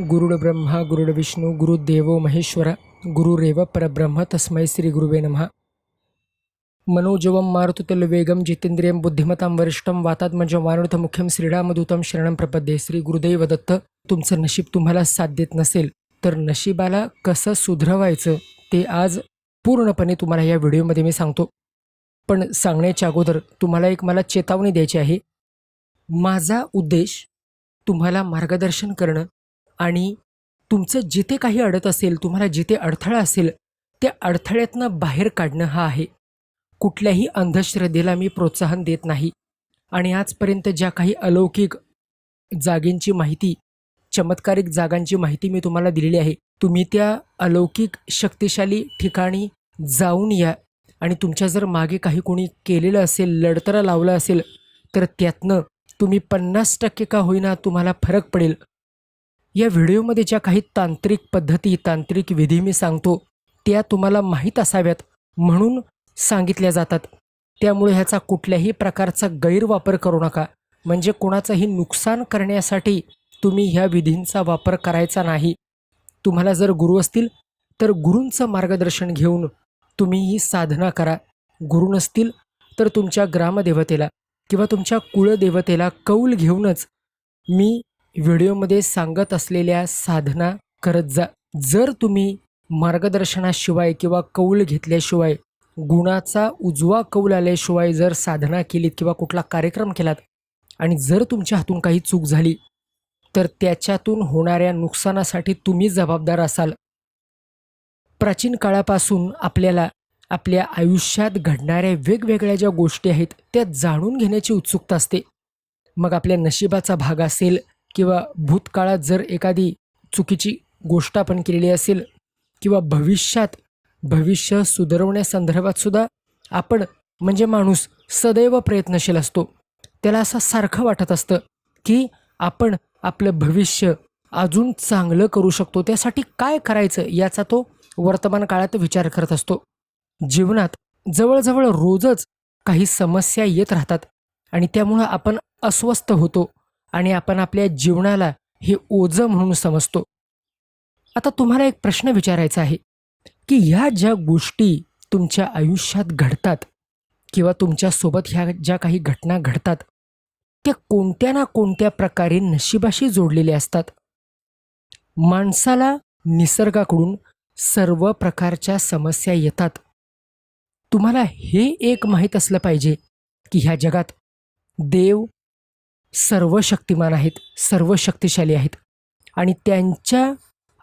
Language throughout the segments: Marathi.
गुरुड ब्रह्मा गुरुड विष्णू गुरुदेवो महेश्वरा गुरुरेव परब्रह्म तस्मै श्री गुरुवे नमः। मनोजवं मारुतुल्यवेगं जितेंद्रियं बुद्धिमतां वरिष्ठं वातात्मजं वानर्थमुख्यं श्रीरामदूतं शरणं प्रपद्ये श्री गुरुदैव दत्त तुमचं नशीब तुम्हाला साथ देत नसेल तर नशिबाला कसं सुधरवायचं ते आज पूर्णपणे तुम्हाला या व्हिडिओमध्ये मी सांगतो. पण सांगण्याच्या अगोदर तुम्हाला एक मला चेतावणी द्यायची आहे. माझा उद्देश तुम्हाला मार्गदर्शन करणं आणि तुमचं जिथे काही अडत असेल तुम्हाला जिथे अडथळा असेल त्या अडथळ्यातनं बाहेर काढणं हा आहे. कुठल्याही अंधश्रद्धेला मी प्रोत्साहन देत नाही. आणि आजपर्यंत ज्या काही अलौकिक जागेंची माहिती चमत्कारिक जागांची माहिती मी तुम्हाला दिलेली आहे तुम्ही त्या अलौकिक शक्तिशाली ठिकाणी जाऊन या. आणि तुमच्या जर मागे काही कोणी केलेलं असेल लढतरा लावलं असेल तर त्यातनं तुम्ही पन्नास टक्के का होईना तुम्हाला फरक पडेल. या व्हिडिओमध्ये ज्या काही तांत्रिक पद्धती तांत्रिक विधी मी सांगतो त्या तुम्हाला माहीत असाव्यात म्हणून सांगितल्या जातात. त्यामुळे ह्याचा कुठल्याही प्रकारचा गैरवापर करू नका. म्हणजे कोणाचंही नुकसान करण्यासाठी तुम्ही ह्या विधींचा वापर करायचा नाही. तुम्हाला जर गुरु असतील तर गुरूंचं मार्गदर्शन घेऊन तुम्ही ही साधना करा. गुरु नसतील तर तुमच्या ग्रामदेवतेला किंवा तुमच्या कुळदेवतेला कौल घेऊनच मी व्हिडिओमध्ये सांगत असलेल्या साधना करत जा. जर तुम्ही मार्गदर्शनाशिवाय किंवा कौल घेतल्याशिवाय गुणाचा उजवा कौल आल्याशिवाय जर साधना केलीत किंवा कुठला कार्यक्रम केलात आणि जर तुमच्या हातून काही चूक झाली तर त्याच्यातून होणाऱ्या नुकसानासाठी तुम्ही जबाबदार असाल. प्राचीन काळापासून आपल्याला आपल्या आयुष्यात घडणाऱ्या वेगवेगळ्या ज्या गोष्टी आहेत त्या जाणून घेण्याची उत्सुकता असते. मग आपल्या नशिबाचा भाग असेल किंवा भूतकाळात जर एखादी चुकीची गोष्ट आपण केलेली असेल किंवा भविष्यात भविष्य सुधारवण्यासंदर्भात सुद्धा आपण म्हणजे माणूस सदैव प्रयत्नशील असतो त्याला असं सारखं वाटत असतं की आपण आपलं भविष्य अजून चांगलं करू शकतो. त्यासाठी काय करायचं याचा तो वर्तमान काळात विचार करत असतो. जीवनात जवळजवळ रोजच काही समस्या येत राहतात आणि त्यामुळं आपण अस्वस्थ होतो. आणि आपण आपल्या जीवनाला हे ओझं म्हणून समजतो. आता तुम्हाला एक प्रश्न विचारायचा आहे की ह्या ज्या गोष्टी तुमच्या आयुष्यात घडतात किंवा तुमच्यासोबत ह्या ज्या काही घटना घडतात त्या कोणत्या ना कोणत्या प्रकारे नशिबाशी जोडलेल्या असतात? माणसाला निसर्गाकडून सर्व प्रकारच्या समस्या येतात. तुम्हाला हे एक माहीत असलं पाहिजे की ह्या जगात देव सर्व शक्तिमान आहेत सर्व शक्तिशाली आहेत. आणि त्यांच्या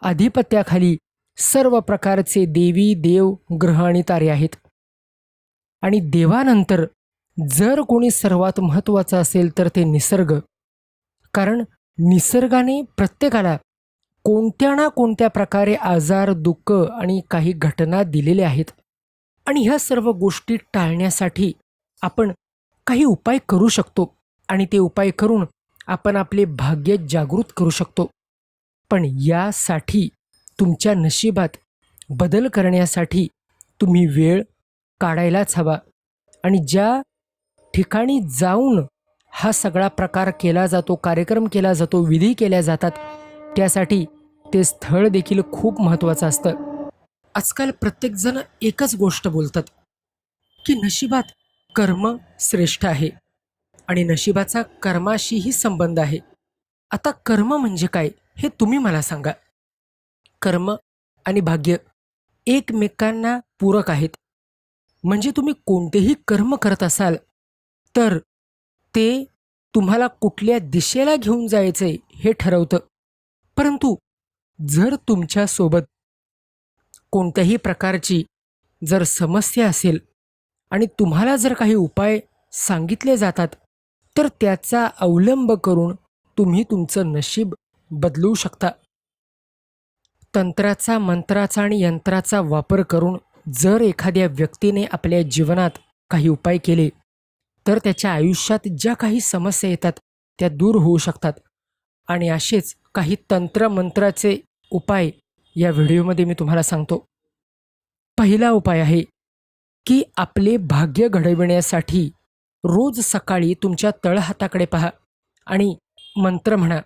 आधिपत्याखाली सर्व प्रकारचे देवी देव ग्रह आणि तारे आहेत. आणि देवानंतर जर कोणी सर्वात महत्त्वाचं असेल तर ते निसर्ग. कारण निसर्गाने प्रत्येकाला कोणत्या ना कोणत्या प्रकारे आजार दुःख आणि काही घटना दिलेल्या आहेत. आणि ह्या सर्व गोष्टी टाळण्यासाठी आपण काही उपाय करू शकतो. आणि ते उपाय करून आपण आपले भाग्य जागृत करू शकतो. पण यासाठी तुमच्या नशिबात बदल करण्यासाठी तुम्ही वेळ काढायलाच हवा आणि ज्या ठिकाणी जाऊन हा सगळा प्रकार केला जातो कार्यक्रम केला जातो विधी केल्या जातात त्यासाठी ते स्थळ देखील खूप महत्त्वाचं असतं. आजकाल प्रत्येकजण एकच गोष्ट बोलतात की नशिबात कर्म श्रेष्ठ आहे. आणि नशिबाचा कर्माशीही संबंध आहे. आता कर्म म्हणजे काय हे तुम्ही मला सांगा. कर्म आणि भाग्य एकमेकांना पूरक आहेत. म्हणजे तुम्ही कोणतेही कर्म करत असाल तर ते तुम्हाला कुठल्या दिशेला घेऊन जायचंय हे ठरवतं. परंतु जर तुमच्यासोबत कोणत्याही प्रकारची जर समस्या असेल आणि तुम्हाला जर काही उपाय सांगितले जातात तर त्याचा अवलंब करून तुम्ही तुमचं नशीब बदलू शकता. तंत्राचा मंत्राचा आणि यंत्राचा वापर करून जर एखाद्या व्यक्तीने आपल्या जीवनात काही उपाय केले तर त्याच्या आयुष्यात ज्या काही समस्या येतात त्या दूर होऊ शकतात. आणि असेच काही तंत्रमंत्राचे उपाय या व्हिडिओमध्ये मी तुम्हाला सांगतो. पहिला उपाय आहे की आपले भाग्य घडविण्यासाठी रोज सकाळी तुमच्या तळहाताकडे पहा आणि मंत्र म्हणा.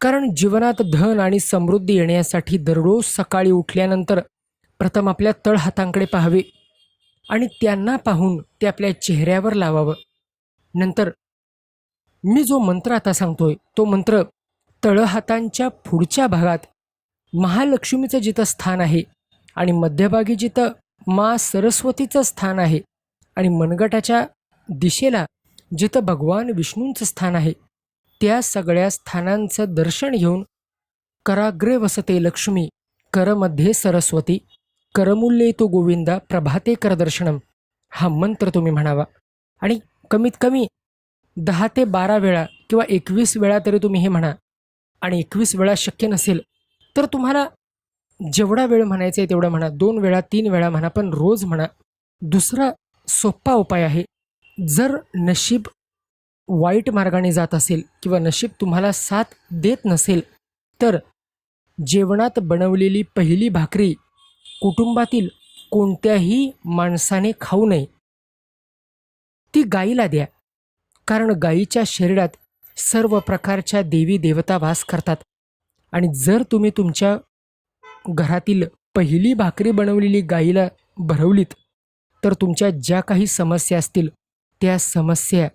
कारण जीवनात धन आणि समृद्धी येण्यासाठी दररोज सकाळी उठल्यानंतर प्रथम आपल्या तळहातांकडे पाहावे आणि त्यांना पाहून ते आपल्या चेहऱ्यावर लावावं. नंतर मी जो मंत्र आता सांगतोय तो मंत्र तळहातांच्या पुढच्या भागात महालक्ष्मीचं जिथं स्थान आहे आणि मध्यभागी जिथं मा सरस्वतीचं स्थान आहे आणि मनगटाच्या दिशेला जिथं भगवान विष्णूंचं स्थान आहे त्या सगळ्या स्थानांचं दर्शन घेऊन कराग्रे वसते लक्ष्मी करमध्ये सरस्वती करमूल्ये तो गोविंदा प्रभाते करदर्शनम हा मंत्र तुम्ही म्हणावा. आणि कमीत कमी दहा ते बारा वेळा किंवा एकवीस वेळा तरी तुम्ही हे म्हणा. आणि एकवीस वेळा शक्य नसेल तर तुम्हाला जेवढा वेळ म्हणायचा आहे तेवढा म्हणा. दोन वेळा तीन वेळा म्हणा पण रोज म्हणा. दुसरा सोपा उपाय आहे जर नशीब वाईट मार्गाने जात असेल किंवा नशीब तुम्हाला साथ देत नसेल तर जेवणात बनवलेली पहिली भाकरी कुटुंबातील कोणत्याही माणसाने खाऊ नये. ती गाईला द्या कारण गाईच्या शरीरात सर्व प्रकारच्या देवी देवता वास करतात. आणि जर तुम्ही तुमच्या घरातील पहिली भाकरी बनवलेली गाईला भरवलीत तर तुमच्या ज्या काही समस्या असतील त्या समस्या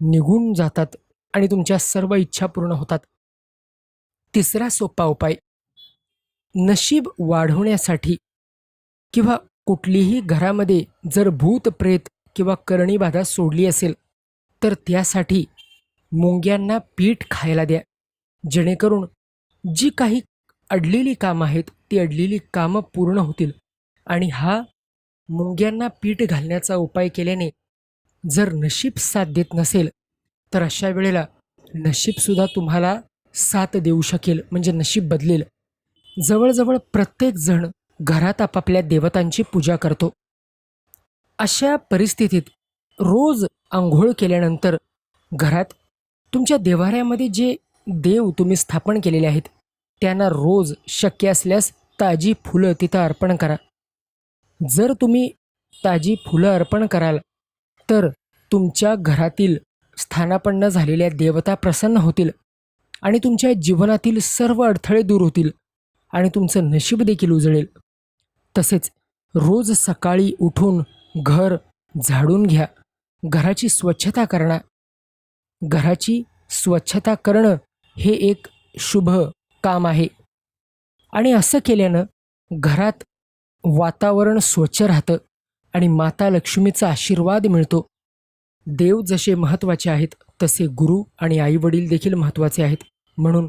निघून जातात आणि तुमच्या सर्व इच्छा पूर्ण होतात. तिसरा सोपा उपाय नशीब वाढवण्यासाठी किंवा कुठलीही घरामध्ये जर भूत प्रेत किंवा करणीबाधा सोडली असेल तर त्यासाठी मुंग्यांना पीठ खायला द्या. जेणेकरून जी काही अडलेली कामं आहेत ती अडलेली कामं पूर्ण होतील. आणि हा मुंग्यांना पीठ घालण्याचा उपाय केल्याने जर नशीब साथ देत नसेल तर अशा वेळेला नशीबसुद्धा तुम्हाला साथ देऊ शकेल म्हणजे नशीब बदलेल. जवळजवळ प्रत्येकजण घरात आपापल्या देवतांची पूजा करतो. अशा परिस्थितीत रोज आंघोळ केल्यानंतर घरात तुमच्या देवाऱ्यामध्ये जे देव तुम्ही स्थापन केलेले आहेत त्यांना रोज शक्य असल्यास ताजी फुलं तिथं अर्पण करा. जर तुम्ही ताजी फुलं अर्पण कराल तर तुमच्या घरातील स्थानापन्न झालेल्या देवता प्रसन्न होतील आणि तुमच्या जीवनातील सर्व अडथळे दूर होतील आणि तुमचं नशीब देखील उजळेल. तसेच रोज सकाळी उठून घर झाडून घ्या. घराची स्वच्छता करणं. घराची स्वच्छता करणं हे एक शुभ काम आहे. आणि असं केल्यानं घरात वातावरण स्वच्छ राहतं. आणि माता लक्ष्मीचा आशीर्वाद मिळतो. देव जसे महत्त्वाचे आहेत तसे गुरु आणि आईवडील देखील महत्त्वाचे आहेत. म्हणून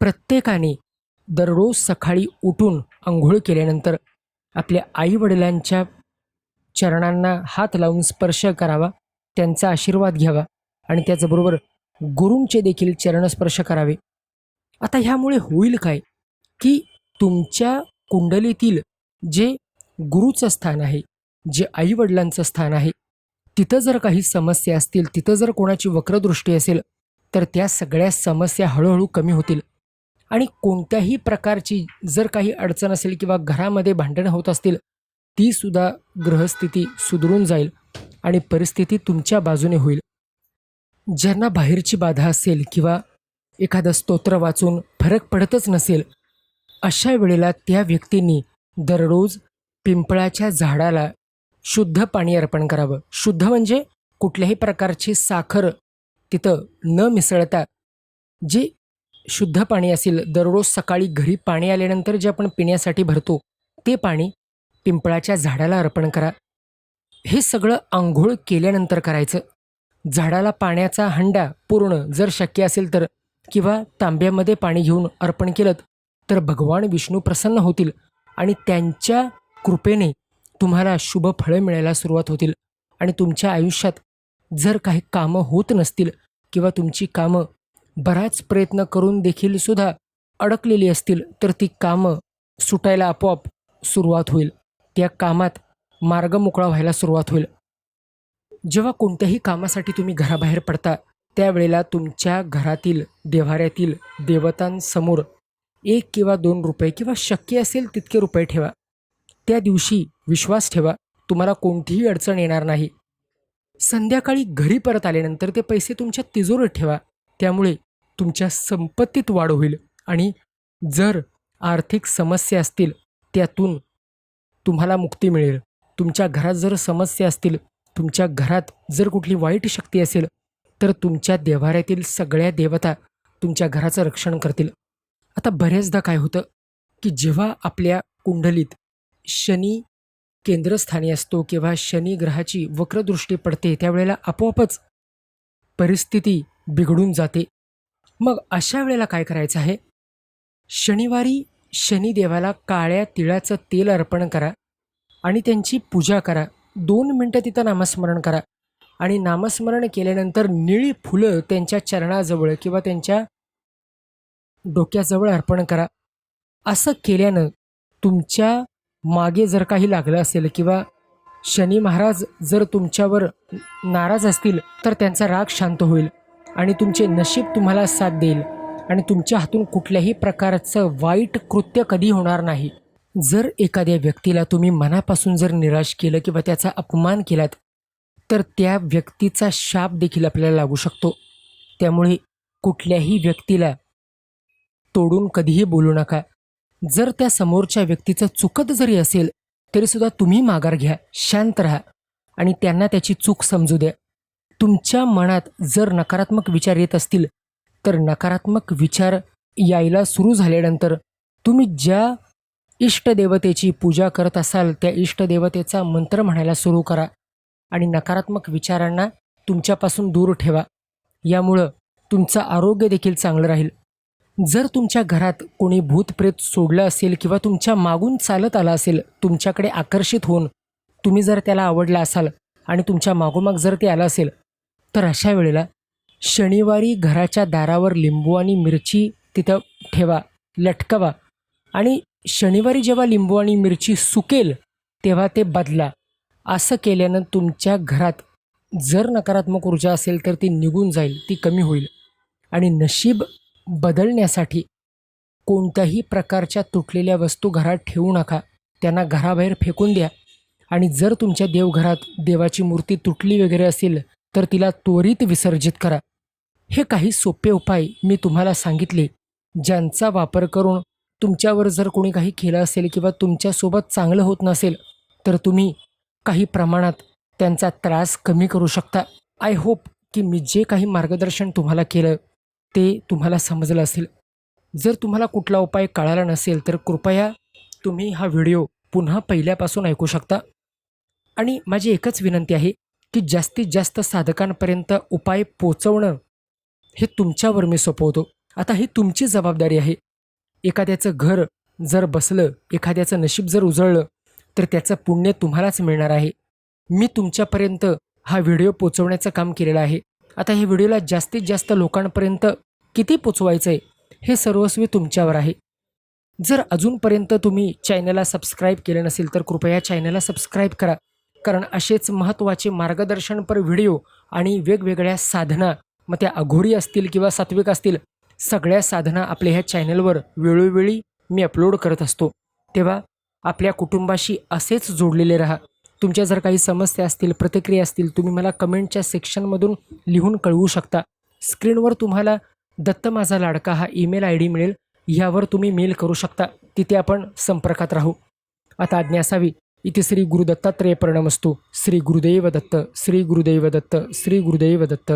प्रत्येकाने दररोज सकाळी उठून आंघोळ केल्यानंतर आपल्या आईवडिलांच्या चरणांना हात लावून स्पर्श करावा त्यांचा आशीर्वाद घ्यावा आणि त्याचबरोबर गुरूंचे देखील चरणस्पर्श करावे. आता ह्यामुळे होईल काय? की तुमच्या कुंडलीतील जे गुरुचं स्थान आहे जे आईवडिलांचं स्थान आहे तिथं जर काही समस्या असतील तिथं जर कोणाची वक्रदृष्टी असेल तर त्या सगळ्या समस्या हळूहळू कमी होतील. आणि कोणत्याही प्रकारची जर काही अडचण असेल किंवा घरामध्ये भांडणं होत असतील तीसुद्धा ग्रहस्थिती सुधरून जाईल आणि परिस्थिती तुमच्या बाजूने होईल. ज्यांना बाहेरची बाधा असेल किंवा एखादं स्तोत्र वाचून फरक पडतच नसेल अशा वेळेला त्या व्यक्तींनी दररोज पिंपळाच्या झाडाला शुद्ध पाणी अर्पण करावं. शुद्ध म्हणजे कुठल्याही प्रकारची साखर तिथं न मिसळता जी शुद्ध पाणी असेल दररोज सकाळी घरी पाणी आल्यानंतर जे आपण पिण्यासाठी भरतो ते पाणी पिंपळाच्या झाडाला अर्पण करा. हे सगळं आंघोळ केल्यानंतर करायचं. झाडाला पाण्याचा हंडा पूर्ण जर शक्य असेल तर किंवा तांब्यामध्ये पाणी घेऊन अर्पण केलं तर भगवान विष्णू प्रसन्न होतील आणि त्यांच्या कृपेने तुम्हाला शुभ फळं मिळायला सुरुवात होतील. आणि तुमच्या आयुष्यात जर काही कामं होत नसतील किंवा तुमची कामं बराच प्रयत्न करून देखील सुद्धा अडकलेली असतील तर ती कामं सुटायला आपोआप सुरुवात होईल. त्या कामात मार्ग मोकळा व्हायला सुरुवात होईल. जेव्हा कोणत्याही कामासाठी तुम्ही घराबाहेर पडता त्यावेळेला तुमच्या घरातील देव्हाऱ्यातील देवतांसमोर एक किंवा दोन रुपये किंवा शक्य असेल तितके रुपये ठेवा. त्या दिवशी विश्वास ठेवा तुम्हाला कोणतीही अडचण येणार नाही. संध्याकाळी घरी परत आल्यानंतर ते पैसे तुमच्या तिजोरीत ठेवा त्यामुळे तुमच्या संपत्तीत वाढ होईल आणि जर आर्थिक समस्या असतील त्यातून तुम्हाला मुक्ती मिळेल. तुमच्या घरात जर समस्या असतील तुमच्या घरात जर कुठली वाईट शक्ती असेल तर तुमच्या देव्हाऱ्यातील सगळ्या देवता तुमच्या घराचं रक्षण करतील. आता बऱ्याचदा काय होतं की जेव्हा आपल्या कुंडलीत शनी केंद्रस्थानी असतो किंवा शनी ग्रहाची वक्रदृष्टी पडते त्यावेळेला आपोआपच परिस्थिती बिघडून जाते. मग अशा वेळेला काय करायचं आहे? शनिवारी शनिदेवाला काळ्या तिळाचं तेल अर्पण करा आणि त्यांची पूजा करा. दोन मिनटं तिथं नामस्मरण करा आणि नामस्मरण केल्यानंतर निळी फुलं त्यांच्या चरणाजवळ किंवा त्यांच्या डोक्याजवळ अर्पण करा. असं केल्यानं तुमच्या मागे जर काही लागलं असेल किंवा शनी महाराज जर तुमच्यावर नाराज असतील तर त्यांचा राग शांत होईल आणि तुमचे नशीब तुम्हाला साथ देईल. आणि तुमच्या हातून कुठल्याही प्रकारचं वाईट कृत्य कधी होणार नाही. जर एखाद्या व्यक्तीला तुम्ही मनापासून जर निराश केलं किंवा त्याचा अपमान केलात तर त्या व्यक्तीचा शाप देखील आपल्याला लागू शकतो. त्यामुळे कुठल्याही व्यक्तीला तोडून कधीही बोलू नका. जर त्या समोरच्या व्यक्तीचं चुकत जरी असेल तरीसुद्धा तुम्ही माघार घ्या शांत राहा आणि त्यांना त्याची चूक समजू द्या. तुमच्या मनात जर नकारात्मक विचार येत असतील तर नकारात्मक विचार यायला सुरू झाल्यानंतर तुम्ही ज्या इष्टदेवतेची पूजा करत असाल त्या इष्टदेवतेचा मंत्र म्हणायला सुरू करा आणि नकारात्मक विचारांना तुमच्यापासून दूर ठेवा. यामुळं तुमचं आरोग्य देखील चांगलं राहील. जर तुमच्या घरात कोणी भूतप्रेत सोडलं असेल किंवा तुमच्या मागून चालत आला असेल तुमच्याकडे आकर्षित होऊन तुम्ही जर त्याला आवडला असाल आणि तुमच्या मागोमाग जर ते आलं असेल तर अशा वेळेला शनिवारी घराच्या दारावर लिंबू आणि मिरची तिथं ठेवा लटकवा. आणि शनिवारी जेव्हा लिंबू आणि मिरची सुकेल तेव्हा ते बदला. असं केल्यानं तुमच्या घरात जर नकारात्मक ऊर्जा असेल तर ती निघून जाईल ती कमी होईल. आणि नशीब बदलण्यासाठी कोणत्याही प्रकारच्या तुटलेल्या वस्तू घरात ठेवू नका. त्यांना घराबाहेर फेकून द्या. आणि जर तुमच्या देवघरात देवाची मूर्ती तुटली वगैरे असेल तर तिला त्वरित विसर्जित करा. हे काही सोपे उपाय मी तुम्हाला सांगितले ज्यांचा वापर करून तुमच्यावर जर कोणी काही केलं असेल किंवा तुमच्यासोबत चांगलं होत नसेल तर तुम्ही काही प्रमाणात त्यांचा त्रास कमी करू शकता. आय होप की मी जे काही मार्गदर्शन तुम्हाला केलं ते तुम्हाला समजलं असेल. जर तुम्हाला कुठला उपाय कळाला नसेल तर कृपया तुम्ही हा व्हिडिओ पुन्हा पहिल्यापासून ऐकू शकता. आणि माझी एकच विनंती आहे की जास्तीत जास्त साधकांपर्यंत उपाय पोचवणं हे तुमच्यावर मी सोपवतो. आता ही तुमची जबाबदारी आहे. एखाद्याचं घर जर बसलं एखाद्याचं नशीब जर उजळलं तर त्याचं पुण्य तुम्हालाच मिळणार आहे. मी तुमच्यापर्यंत हा व्हिडिओ पोचवण्याचं काम केलेलं आहे. आता हे व्हिडिओला जास्तीत जास्त लोकांपर्यंत किती पोचवायचं आहे हे सर्वस्वी तुमच्यावर आहे. जर अजूनपर्यंत तुम्ही चॅनलला सबस्क्राईब केले नसेल तर कृपया चॅनलला सबस्क्राईब करा. कारण असेच महत्त्वाचे मार्गदर्शनपर व्हिडिओ आणि वेगवेगळ्या साधना मग त्या अघोरी असतील किंवा सात्विक असतील सगळ्या साधना आपल्या ह्या चॅनलवर वेळोवेळी मी अपलोड करत असतो. तेव्हा आपल्या कुटुंबाशी असेच जोडलेले राहा. तुमच्या जर काही समस्या असतील प्रतिक्रिया असतील तुम्ही मला कमेंटच्या सेक्शनमधून लिहून कळवू शकता. स्क्रीनवर तुम्हाला दत्त माझा लाडका हा ईमेल आय डी मिळेल. ह्यावर तुम्ही मेल करू शकता. तिथे आपण संपर्कात राहू. आता आज्ञा असावी. इथे श्री गुरुदत्तात्रेय प्रणमस्तू. श्री गुरुदैव दत्त. श्री गुरुदैव दत्त. श्री गुरुदैव दत्त.